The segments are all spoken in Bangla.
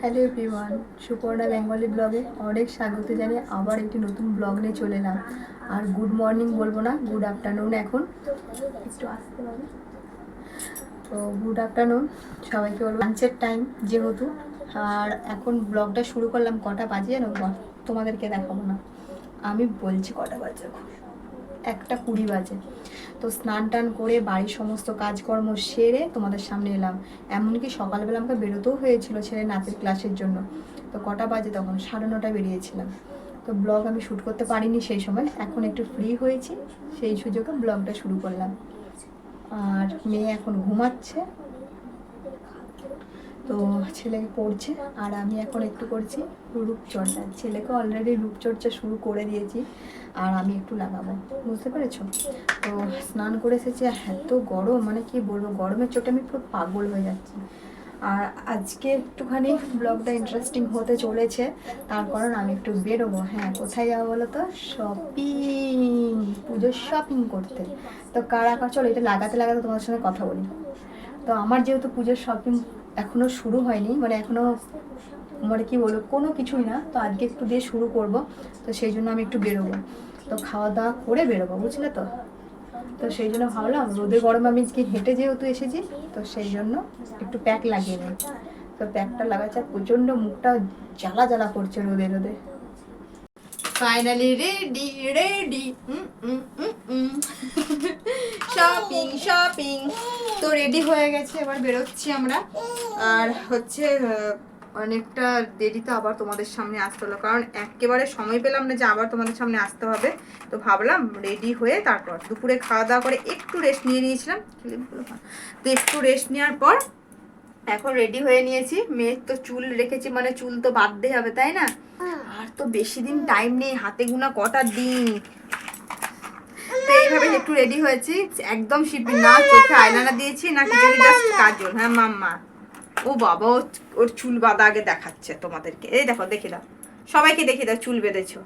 হ্যালো এভরিওয়ান সুপর্ণা বেঙ্গলি ব্লগে অনেক স্বাগত জানিয়ে আবার একটি নতুন ব্লগ নিয়ে চলে এলাম। আর গুড মর্নিং বলব না গুড আফটারনুন এখন। একটু আসতে তো গুড আফটারনুন সবাইকে বলব লাঞ্চের টাইম যেহেতু। আর এখন ব্লগটা শুরু করলাম কটা বাজে জানো? তোমাদেরকে দেখাবো না। আমি বলছি কটা বাজে একটা কুড়ি বাজে। তো স্নান টান করে বাড়ির সমস্ত কাজকর্ম সেরে তোমাদের সামনে এলাম। এমনকি সকালবেলা আমাকে বেরোতেও হয়েছিল ছেলে নাচের ক্লাসের জন্য। তো কটা বাজে তখন? সাড়ে নটায় বেরিয়েছিলাম। তো ব্লগ আমি শ্যুট করতে পারিনি সেই সময়। এখন একটু ফ্রি হয়েছি। সেই সুযোগে ব্লগটা শুরু করলাম। আর মেয়ে এখন ঘুমাচ্ছে। তো ছেলেকে পড়ছে আর আমি এখন একটু করছি রূপচর্চা। ছেলেকে অলরেডি রূপচর্চা শুরু করে দিয়েছি আর আমি একটু লাগাবো, বুঝতে পেরেছ? তো স্নান করে এসেছি এত গরম মানে কি বলব, গরমের চোটে আমি পুরো পাগল হয়ে যাচ্ছি। আর আজকে একটুখানি ব্লগটা ইন্টারেস্টিং হতে চলেছে, তার কারণ আমি একটু বেরোবো। হ্যাঁ কোথায় যাব বলো তো? শপিং পুজোর শপিং করতে। তো কারা কার, চলো এটা লাগাতে লাগাতে তোমার সঙ্গে কথা বলি। তো আমার যেহেতু পুজোর শপিং এখনও শুরু হয়নি মানে এখনও মানে কি বলব, কোনো কিছুই না। তো আজকে একটু দিয়ে শুরু করব, তো সেই জন্য আমি একটু বেরোবো। তো খাওয়া দাওয়া করে বেরোবো, বুঝলে তো? তো সেই জন্য ভাবলাম, রোদে গরমে আমি কি হেঁটে যেহেতু এসেছি, তো সেই জন্য একটু প্যাক লাগিয়ে নেই। তো প্যাকটা লাগাচ্ছে প্রচণ্ড মুখটা জ্বালা জ্বালা করছে রোদে রোদে। Finally ready ready shopping shopping তো রেডি হয়ে গেছে এবার বেরোচ্ছি আমরা। আর হচ্ছে অনেকটা দেরিতে আবার তোমাদের সামনে আসতে হলো কারণ একেবারে সময় পেলাম না যে আবার তোমাদের সামনে আসতে হবে। তো ভাবলাম রেডি হয়ে তারপর দুপুরে খাওয়া দাওয়া করে একটু রেস্ট নিয়ে নিয়েছিলাম। তো একটু রেস্ট নেওয়ার পর এখন রেডি হয়ে নিয়েছি। মেয়ের তো চুল রেখেছি মানে চুল তো বাঁধতে হবে তাই না? আর তো বেশি দিন টাইম নেই হাতে গোনা কটা দিন? তো এইভাবে একটু রেডি হয়েছি। একদম শিপি না চোখে আয়নানা দিয়েছি না কিছু জাস্ট কাজল। হ্যাঁ মাম্মা। ও বাবা ও- ওর চুল বাঁধা আগে দেখাচ্ছে তোমাদেরকে। এই দেখো দেখে দাও। সবাইকে দেখে দাও চুল বেঁধেছো।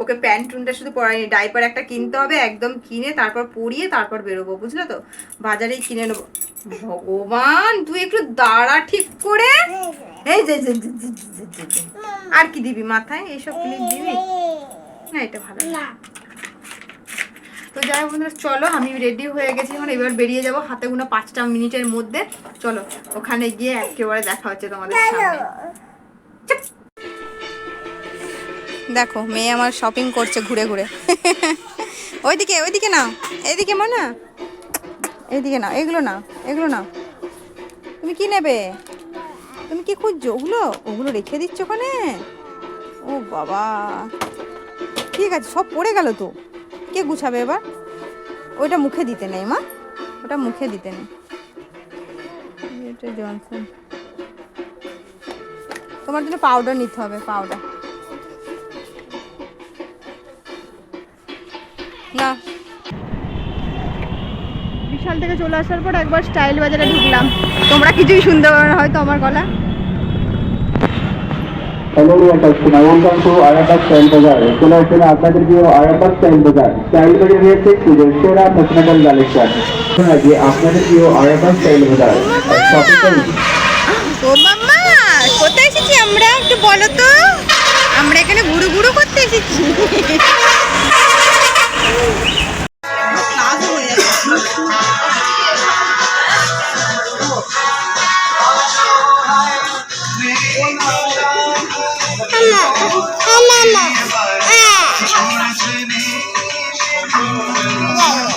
ওকে প্যান্ট টুনটা শুধু পরাইনি, ডাইপার একটা কিনতে হবে, একদম কিনে তারপর পরিয়ে তারপর বেরোবো, বুঝলে তো? বাজারেই কিনে নেব। ভগবান, তুই একটু দাঁড়া ঠিক করে। আর কি দিবি মাথায়? এইসব ক্লিপ দিবি? না, এটা ভালো। তো যাই বন্ধুরা, চলো, আমি রেডি হয়ে গেছি এখন এবার বেরিয়ে যাব হাতে গুলো পাঁচটা মিনিটের মধ্যে। চলো, ওখানে গিয়ে একেবারে দেখা হচ্ছে তোমাদের সামনে। দেখো, মেয়ে আমার শপিং করছে ঘুরে ঘুরে। ওইদিকে ওইদিকে নাও এইদিকে মা না এইদিকে নাও, এগুলো নাও এগুলো নাও। তুমি কি নেবে? তুমি কি খুঁজছো? ওগুলো ওগুলো রেখে দিচ্ছ ওখানে? ও বাবা। ঠিক আছে, সব পড়ে গেল তো। কে গুছাবে এবার? ওইটা মুখে দিতে নেই মা। ওটা মুখে দিতে নেই। জনসন তোমার জন্য পাউডার নিতে হবে পাউডার না। বিশাল থেকে চলে আসার পর একবার স্টাইল বাজারে ঢুকলাম। তোমরা কিছুই শুনতে পারো না হয়তো আমার গলা। Hello customer welcome to Arabag style বাজার চলে আসলে আপনাদের প্রিয় আরাবাগ স্টাইল বাজার স্টাইল বাজার রয়েছে পুজোর সেরা ফ্যাশনেবল কালেকশন আগে আপনাদের প্রিয় আরাবাগ স্টাইল বাজার শপিং করুন ও মাম্মা! কোথায় এসেছি আমরা? একটু বলো তো। আমরা এখানে ঘুরু ঘুরু করতে এসেছি।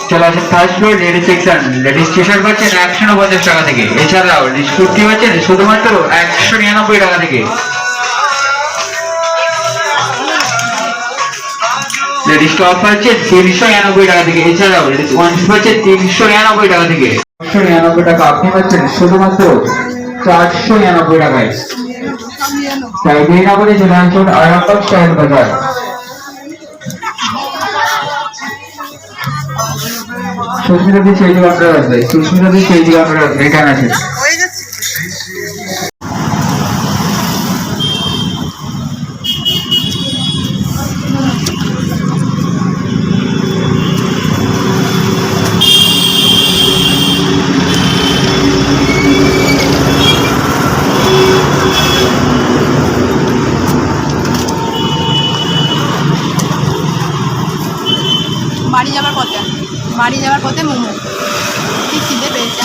চলে আসেন first floor ladies section ladies T shirt পাচ্ছেন একশো পঞ্চাশ টাকা থেকে। এছাড়াও কুর্তি পাচ্ছেন শুধুমাত্র একশো নিরানব্বই টাকা থেকে। তিনশো নিরানব্বই টাকা থেকে। এছাড়াও তিনশো নিরানব্বই টাকা থেকে। একশো নিরানব্বই টাকা আপনি পাচ্ছেন শুধুমাত্র চারশো নিরানব্বই টাকায়। তাই দেরি না করে আরামবাগ বাজার। সুস্মিতা দি সেই দিকে আপনারা আসবে সুস্মিতা দি সেই দিকে আপনারা রিটার্ন আছে। বাড়ি যাওয়ার পথে মোমো। কি খিদে পেয়েছে?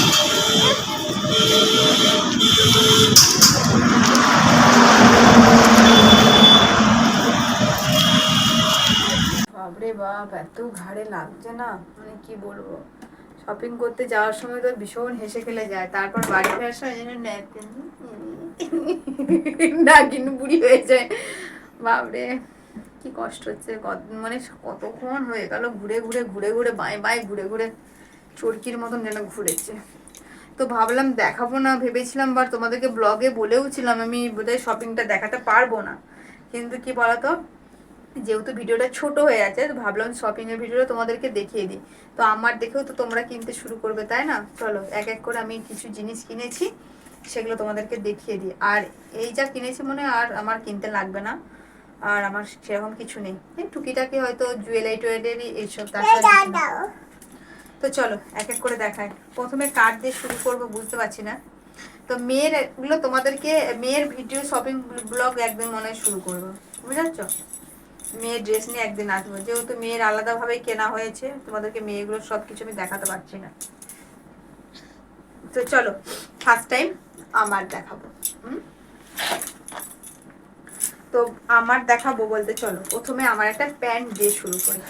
বাপরে বাপ, এত ঘাড়ে লাগছে না মানে কি বলব? শপিং করতে যাওয়ার সময় তো ভীষণ হেসে খেলে যায়, তারপর বাড়ি ফেরার সময় যেন না, কিন্তু বুড়ি হয়ে যায়। বাপরে। কি কষ্ট হচ্ছে? কত মানে কতক্ষণ হয়ে গেল ঘুরে ঘুরে ঘুরে ঘুরে বাঁয়ে বাঁয়ে ঘুরে ঘুরে চরকির মতন যেন ঘুরেছে। তো ভাবলাম দেখাবো না, ভেবেছিলাম বা তোমাদেরকে ব্লগে বলেও ছিলাম আমি বোধহয় শপিংটা দেখাতে পারব না। কিন্তু কি বলতো? যেহেতু ভিডিওটা ছোট হয়ে আছে, তো ভাবলাম শপিং এর ভিডিওটা তোমাদেরকে দেখিয়ে দিই। তো আমার দেখেও তো তোমরা কিনতে শুরু করবে, তাই না? চলো, এক এক করে আমি কিছু জিনিস কিনেছি, সেগুলো তোমাদেরকে দেখিয়ে দিই। আর এই যা কিনেছি মনে আর আমার কিনতে লাগবে না। আর আমার সেরকম কিছু নেই। টুকিটাকি হয়তো জুয়েলারি টুয়েলারি এইসব। তো চলো এক এক করে দেখায় প্রথমে কার্ড দিয়ে শুরু করব বুঝতে পারছি না। তো মেয়ের এগুলো তোমাদেরকে মেয়ের ভিডিও শপিং ব্লগ একদিন মনে হয় শুরু করব। বুঝতে পারছ? মেয়ের ড্রেস নিয়ে একদিন আসব। যেহেতু মেয়ের আলাদাভাবে কেনা হয়েছে তোমাদেরকে মেয়েগুলো সব কিছু আমি দেখাতে পারছি না। তো চলো ফার্স্ট টাইম আমার দেখাবো। হুম? তো আমার দেখাবো বলতে চলো। প্রথমে আমার একটা প্যান্ট দিয়ে শুরু করি।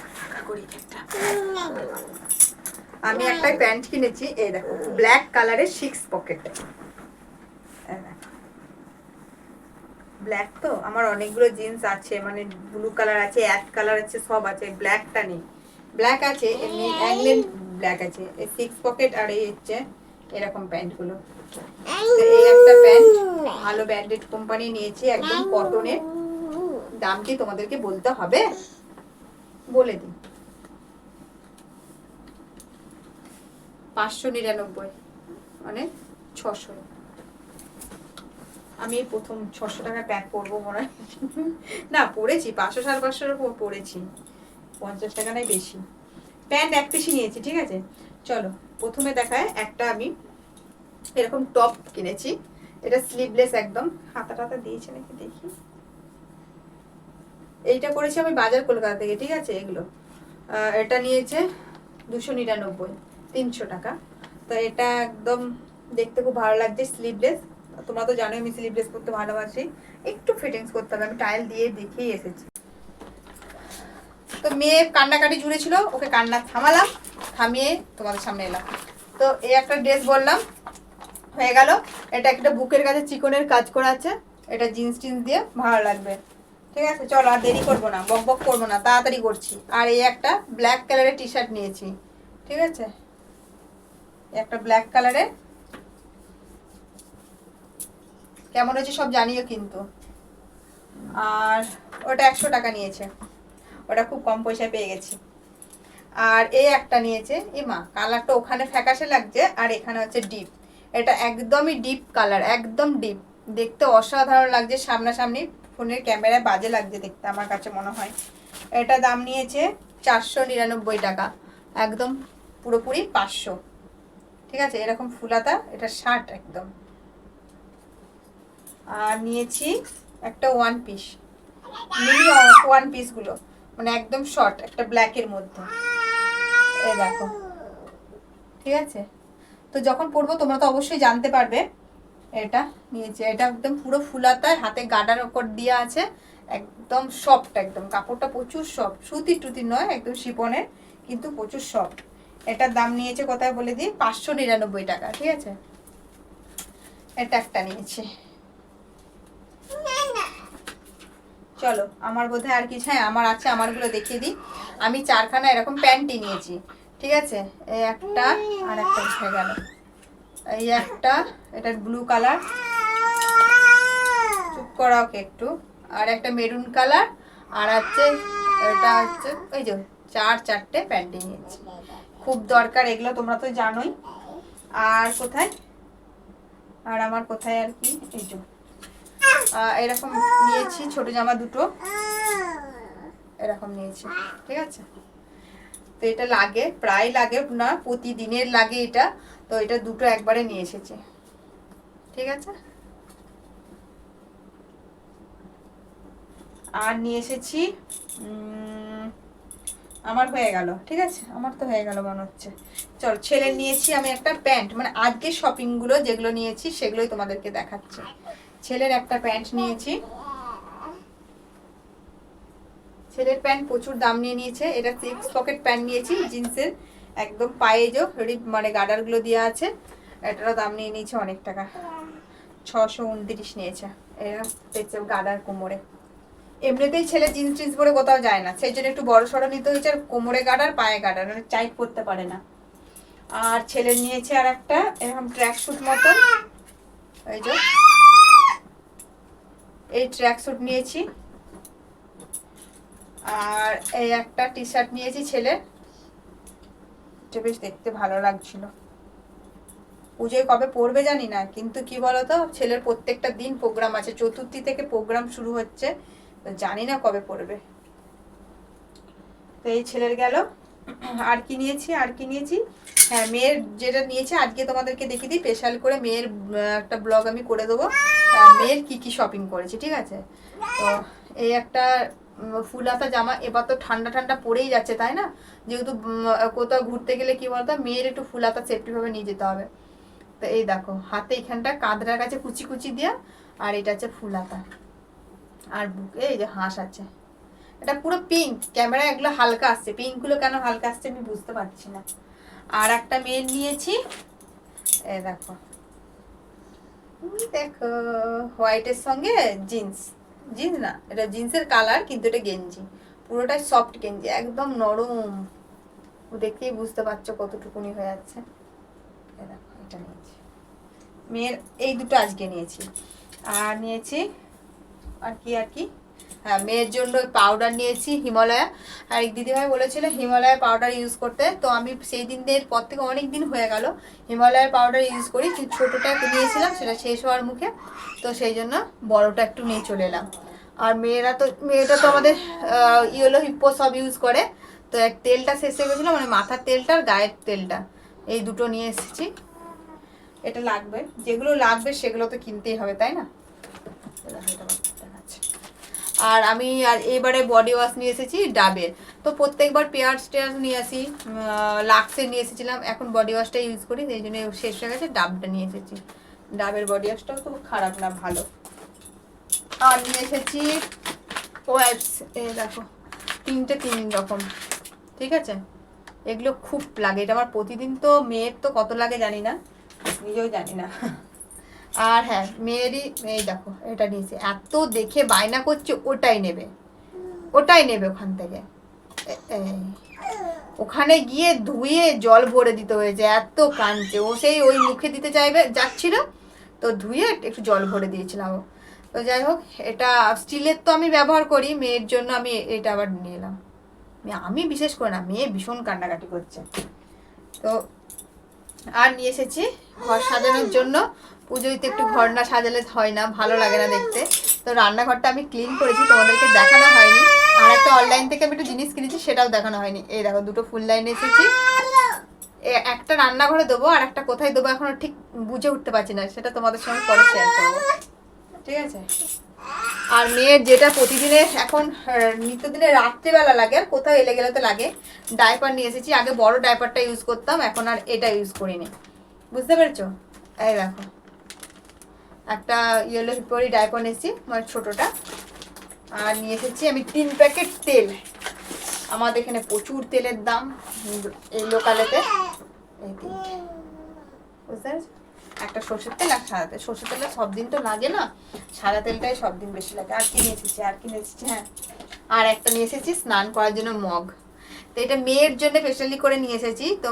আমি একটা প্যান্ট কিনেছি, এই দেখো, ব্ল্যাক কালারের সিক্স পকেট। ব্ল্যাক তো? আমার অনেকগুলো জিন্স আছে মানে ব্লু কালার আছে অ্যাশ কালার আছে, সব আছে, ব্ল্যাকটা নেই। ব্ল্যাক আছে, এমনি অ্যাংলেন ব্ল্যাক আছে, এই সিক্স পকেট আর এই হচ্ছে এরকম প্যান্টগুলো। এই একটা প্যান্ট ভালো ব্র্যান্ডেড কোম্পানি নিয়েছি একদম কটনের দাম কি তোমাদেরকে বলতে হবে। বলে দিই। পাঁচশো নিরানব্বই মানে ছশো। আমি প্রথম ছশো টাকা প্যাক করব মনে হয়। না পড়েছি পাঁচশো সাড়ে পাঁচশোর উপর পড়েছি। পঞ্চাশ টাকা নাই বেশি। প্যান্ট এক পিসি নিয়েছি ঠিক আছে? চলো প্রথমে দেখায় একটা আমি এরকম টপ কিনেছি। এটা স্লিভলেস একদম। হাতা টাতা দিয়েছে নাকি দেখি। এইটা করেছি আমি বাজার কলকাতা থেকে, ঠিক আছে? এগুলো। এটা নিয়েছে দুশো নিরানব্বই, তিনশো টাকা। তো এটা একদম দেখতে খুব ভালো লাগছে স্লিভলেস তোমরা তো জানোই আমি স্লিভলেস করতে ভালোবাসি। একটু ফিটিংস করতে হবে, আমি টাইল দিয়ে দেখেই এসেছি। তো মেয়ে কান্নাকাটি জুড়ে ছিল ওকে কান্না থামালাম, থামিয়ে তোমাদের সামনে এলাম। তো এই একটা ড্রেস বললাম হয়ে গেল। এটা একটা বুকের কাছে চিকনের কাজ করা আছে। এটা জিন্স টিন্স দিয়ে ভালো লাগবে। ঠিক আছে? চলো আর দেরি করব না, বক বক করব না, তাড়াতাড়ি করছি। আর এই একটা ব্ল্যাক কালারের টি শার্ট নিয়েছি। ঠিক আছে? একটা ব্ল্যাক কালারের কেমন হয়েছে সব জানিও কিন্তু। আর ওটা একশো টাকা নিয়েছে। ওটা খুব কম পয়সায় পেয়ে গেছি। আর এই একটা নিয়েছে এ মা, কালারটা ওখানে ফ্যাকাশে লাগছে, আর এখানে হচ্ছে ডিপ। এটা একদমই ডিপ কালার একদম ডিপ দেখতে অসাধারণ লাগছে, সামনাসামনি ফোনের ক্যামেরায় বাজে লাগছে দেখতে, আমার কাছে মনে হয়। এটা দাম নিয়েছে চারশো নিরানব্বই টাকা, একদম পুরোপুরি পাঁচশো। ঠিক আছে, এরকম ফুলাতা, এটা শার্ট একদম। আর নিয়েছি একটা ওয়ান পিস মিনি ওয়ান পিসগুলো মানে একদম শর্ট একটা ব্ল্যাকের মধ্যে। এই দেখো। ঠিক আছে? তো যখন পরবো তোমরা তো অবশ্যই জানতে পারবে। এটা নিয়েছি, এটা একদম পুরো ফুলাতায়, হাতে গাডার ওপর দেওয়া আছে, একদম সফট একদম। কাপড়টা প্রচুর সফট সুতি টুতি নয়, একদম শিপনের কিন্তু প্রচুর সফট এটার দাম নিয়েছে কোথায় বলে দিই? পাঁচশো নিরানব্বই টাকা, ঠিক আছে? এটা একটা নিয়েছে। চলো, আমার বোধহয় আর কিছু হ্যাঁ আমার আছে, আমারগুলো দেখিয়ে দিই। আমি চারখানা এরকম প্যান্টই নিয়েছি। ঠিক আছে? এই একটা আর একটা উঠে গেল। এই একটা, এটা ব্লু কালার চুপ করা ওকে একটু। আর একটা মেরুন কালার আর হচ্ছে এটা হচ্ছে ওই যে, চার চারটে প্যান্টই নিয়েছি। খুব দরকার, এগুলো তোমরা তো জানোই। আর কোথায়? আর আমার কোথায় আর কি? এই যে এরকম নিয়েছি, ছোট জামা দুটো। এরকম নিয়েছি। ঠিক আছে? তো এটা লাগে, প্রায় লাগে, না, প্রতিদিনের লাগে এটা। তো এটা দুটো একবারে নিয়ে এসেছে। ঠিক আছে? আর নিয়ে এসেছি আমার হয়ে গেল, ঠিক আছে? আমার তো হয়ে গেল মনে হচ্ছে। চল, ছেলে নিয়েছি আমি একটা প্যান্ট মানে আজকে শপিংগুলো যেগুলো নিয়েছি সেগুলোই তোমাদেরকে দেখাচ্ছি। ছেলের একটা প্যান্ট নিয়েছি। ছেলের প্যান্ট প্রচুর দাম নিয়ে নিয়েছে। এটা সিক্স পকেট প্যান্ট নিয়েছি জিন্সের একদম পায়ে যে রিপ মানে গার্ডারগুলো দেওয়া আছে, এটারও দাম নিয়ে নিয়েছে অনেক টাকা। ছশো উনত্রিশ নিয়েছে। পেয়েছে গার্ডার কোমরে। এমনিতেই ছেলে জিন্স টিন্স পরে কোথাও যায় না। সেই জন্য একটু বড় সড়ো নিতে হয়েছে, আর কোমরে গার্ডার পায়ে গার্ডার মানে চাইট করতে পারে না। আর ছেলে নিয়েছে আর একটা, এরকম ট্র্যাক স্যুট মতন। এই যে, এই ট্র্যাক স্যুট নিয়েছি। আর এই একটা টি শার্ট নিয়েছি ছেলে। এটা বেশ দেখতে ভালো লাগছিল। পুজোয় কবে পড়বে জানি না, কিন্তু কি বলতো, ছেলের প্রত্যেকটা দিন প্রোগ্রাম আছে। চতুর্থী থেকে প্রোগ্রাম শুরু হচ্ছে জানি না কবে পড়বে। তো এই ছেলের গেল। আর কি নিয়েছি, আর কি নিয়েছি? হ্যাঁ মেয়ের যেটা নিয়েছি, আজকে তোমাদেরকে দেখিয়ে দিই। স্পেশাল করে মেয়ের একটা ব্লগ আমি করে দেবো। মেয়ের কি কি শপিং করেছি, ঠিক আছে? তো এই একটা উম, ফুলাতা জামা এবার তো ঠান্ডা ঠান্ডা পড়েই যাচ্ছে তাই না? যেহেতু কোথাও ঘুরতে গেলে কি বলতো মেয়ের একটু ফুলাতা সেফটি ভাবে নিয়ে যেতে হবে। তো এই দেখো হাতে এখানটা কাঁদরার কাছে কুচি কুচি দেওয়া আর এটা হচ্ছে ফুলাতা। আর বুকে এই যে হাঁস আছে। এটা পুরো পিঙ্ক ক্যামেরায় এগুলো হালকা আসছে। পিঙ্কগুলো কেন হালকা আসছে আমি বুঝতে পারছি না। আর একটা মেল নিয়েছি এই দেখো। দেখো হোয়াইটের সঙ্গে জিন্স জিন্স না, এটা জিন্সের কালার কিন্তু এটা গেঞ্জি। পুরোটাই সফট গেঞ্জি, একদম নরম। ও দেখেই বুঝতে পারছ কতটুকুনি হয়ে যাচ্ছে। এটা নিয়েছি। মেয়ের, এই দুটো আজকে নিয়েছি। আর নিয়েছি, আর কি আর কি? হ্যাঁ মেয়ের জন্য পাউডার নিয়েছি, হিমালয়া। আর এক দিদিভাই বলেছিল হিমালয়া পাউডার ইউজ করতে। তো আমি সেই দিনের পর থেকে অনেক দিন হয়ে গেল হিমালয়ার পাউডার ইউজ করি। কিন্তু ছোটোটা একটু নিয়েছিলাম, সেটা শেষ হওয়ার মুখে। তো সেই জন্য বড়টা একটু নিয়ে চলে এলাম। আর মেয়েরা তো, মেয়েটা তো আমাদের ইয়েলো হিপ্পো সব ইউজ করে। তো এক তেলটা শেষ হয়ে গেছিল মানে মাথার তেলটা আর গায়ের তেলটা। এই দুটো নিয়ে এসেছি। এটা লাগবে। যেগুলো লাগবে সেগুলো তো কিনতেই হবে, তাই না এই দেখো, এটা আমার দেখাচ্ছে। আর আমি আর এবারে বডি ওয়াশ নিয়ে এসেছি ডাবের। তো প্রত্যেকবার পেয়ার্স টেয়ার্স নিয়ে আসি লাক্সের নিয়ে এসেছিলাম, এখন বডি ওয়াশটা ইউজ করি, সেই জন্য শেষ হয়ে গেছে, ডাবটা নিয়ে এসেছি। ডাবের বডি ওয়াশটাও খুব খারাপ না, ভালো। আর নিয়ে এসেছি ওয়াইপস এ দেখো, তিনটে তিন রকম, ঠিক আছে? এগুলো খুব লাগে, এটা আমার প্রতিদিন তো, মেয়ের তো কত লাগে জানি না, নিজেও জানি না। আর হ্যাঁ মেয়েরই, এই দেখো, এটা নিয়েছে। এত দেখে বায়না করছে, ওটাই নেবে। ওটাই নেবে ওখান থেকে। ওখানে গিয়ে ধুয়ে জল ভরে দিতে হয়েছে, এত কাঁদছে। ও সেই ওই মুখে দিতে চাইবে, যাচ্ছিল, তো ধুয়ে একটু জল ভরে দিয়েছিলাম। ও তো যাই হোক, এটা স্টিলের তো আমি ব্যবহার করি, মেয়ের জন্য আমি এটা আবার নিয়ে এলাম। আমি বিশেষ করে না, মেয়ে ভীষণ কান্নাকাটি করছে। তো আর নিয়ে এসেছি ঘর সাজানোর জন্য। পুজোয় তো একটু ঘর না সাজালে হয় না, ভালো লাগে না দেখতে। তো রান্নাঘরটা আমি ক্লিন করেছি, তোমাদেরকে দেখানো হয়নি। আর একটা অনলাইন থেকে আমি একটা জিনিস কিনেছি, সেটাও দেখানো হয়নি। এই দেখো, দুটো ফুল লাইন এসেছি। একটা রান্নাঘরে দেবো আর একটা কোথায় দেবো এখনও ঠিক বুঝে উঠতে পারছি না, সেটা তোমাদের সঙ্গে পরে শেয়ার করব। ঠিক আছে? আর মেয়ের যেটা প্রতিদিনে এখন নিত্যদিনে রাত্রিবেলা লাগে, আর কোথাও এলে গেলে তো লাগে ডাইপার নিয়ে এসেছি। আগে বড় ডাইপারটা ইউজ করতাম, এখন আর এটা ইউজ করিনি। বুঝতে পেরেছ? এই দেখো। একটা ইয়েলো হিপোরি ডাইপার নিয়েছি মানে ছোটোটা। আর নিয়ে এসেছি আমি তিন প্যাকেট তেল। আমাদের এখানে প্রচুর তেলের দাম, এই লোকালেতে। এই একটা সর্ষের তেল আর সাদা তেল। সর্ষের তেলটা সব দিন তো লাগে না, সাদা তেলটাই সব দিন বেশি লাগে। আর কি নিয়ে এসেছি, আর কি নিয়ে এসেছি হ্যাঁ। আর একটা নিয়ে এসেছি স্নান করার জন্য মগ। তো এটা মেয়ের জন্য স্পেশালি করে নিয়ে এসেছি। তো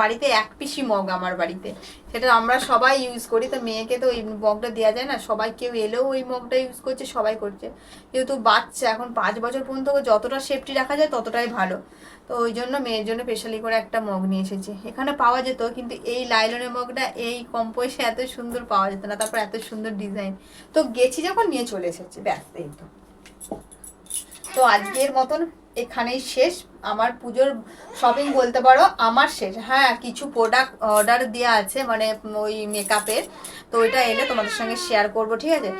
বাড়িতে এক পিসি মগ আমার বাড়িতে। সেটা আমরা সবাই ইউজ করি। তো মেয়েকে তো ওই মগটা দেওয়া যায় না। সবাই কেউ এলেও ওই মগটা ইউজ করছে, সবাই করছে। যেহেতু বাচ্চা, এখন পাঁচ বছর পর্যন্ত যতটা সেফটি রাখা যায়, ততটাই ভালো। তো ওই জন্য মেয়ের জন্য স্পেশালি করে একটা মগ নিয়ে এসেছি। এখানে পাওয়া যেত, কিন্তু এই লাইলনের মগটা, এই কম পয়সা এত সুন্দর পাওয়া যেত না। তারপর এত সুন্দর ডিজাইন তো গেছি যখন, নিয়ে চলে এসেছি। ব্যাস, এই তো। তো আজকের মতন এখানেই শেষ। আমার পুজোর শপিং বলতে পারো, আমার শেষ। হ্যাঁ কিছু প্রোডাক্ট অর্ডার দেওয়া আছে মানে ওই মেকআপের তো ওইটা এলে তোমাদের সঙ্গে শেয়ার করব, ঠিক আছে?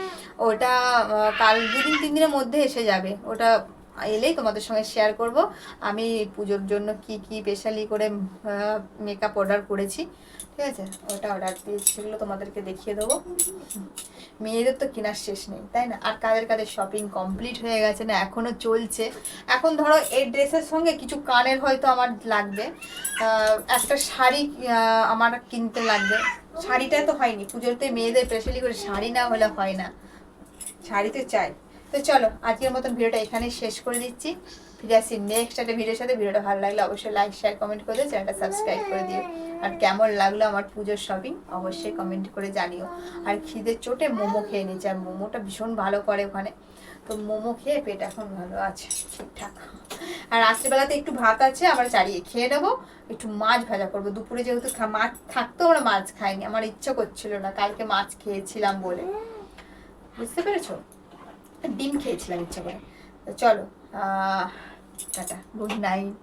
ওটা কাল দুদিন তিন দিনের মধ্যে এসে যাবে। ওটা এলেই তোমাদের সঙ্গে শেয়ার করব। আমি পুজোর জন্য কি কি স্পেশালি করে মেকআপ অর্ডার করেছি, ঠিক আছে? ওটা অর্ডার দিয়েছি সেগুলো তোমাদেরকে দেখিয়ে দেবো। মেয়েদের তো কেনার শেষ নেই, তাই না? আর কাদের কাদের শপিং কমপ্লিট হয়ে গেছে না এখনও চলছে। এখন ধরো এই ড্রেসের সঙ্গে কিছু কানের হয়তো আমার লাগবে। একটা শাড়ি আমার কিনতে লাগবে। শাড়িটা তো হয়নি, পুজোতে মেয়েদের স্পেশালি করে শাড়ি না হলে হয় না। শাড়ি তো চাই। তো চলো, আজকের মতন ভিডিওটা এখানেই শেষ করে দিচ্ছি। ফিরে আসি নেক্সট একটা ভিডিওর সাথে ভিডিওটা ভালো লাগলে অবশ্যই লাইক শেয়ার কমেন্ট করে দিও চ্যানেলটা সাবস্ক্রাইব করে দিও। আর কেমন লাগল আমার পুজোর শপিং অবশ্যই কমেন্ট করে জানিও। আর খিদের চোটে মোমো খেয়ে নিচ্ছি আর মোমোটা ভীষণ ভালো করে ওখানে। তো মোমো খেয়ে পেট এখন ভালো আছে, ঠিকঠাক। আর রাত্রিবেলাতে একটু ভাত আছে আমরা চালিয়ে খেয়ে নেব। একটু মাছ ভাজা করব। দুপুরে যেহেতু মাছ থাকতো, আমরা মাছ খাইনি। আমার ইচ্ছা করছিল না, কালকে মাছ খেয়েছিলাম বলে। বুঝতে পেরেছ? ডিম খেয়েছিলাম ইচ্ছা করে। তো চলো টাটা গুড নাইট।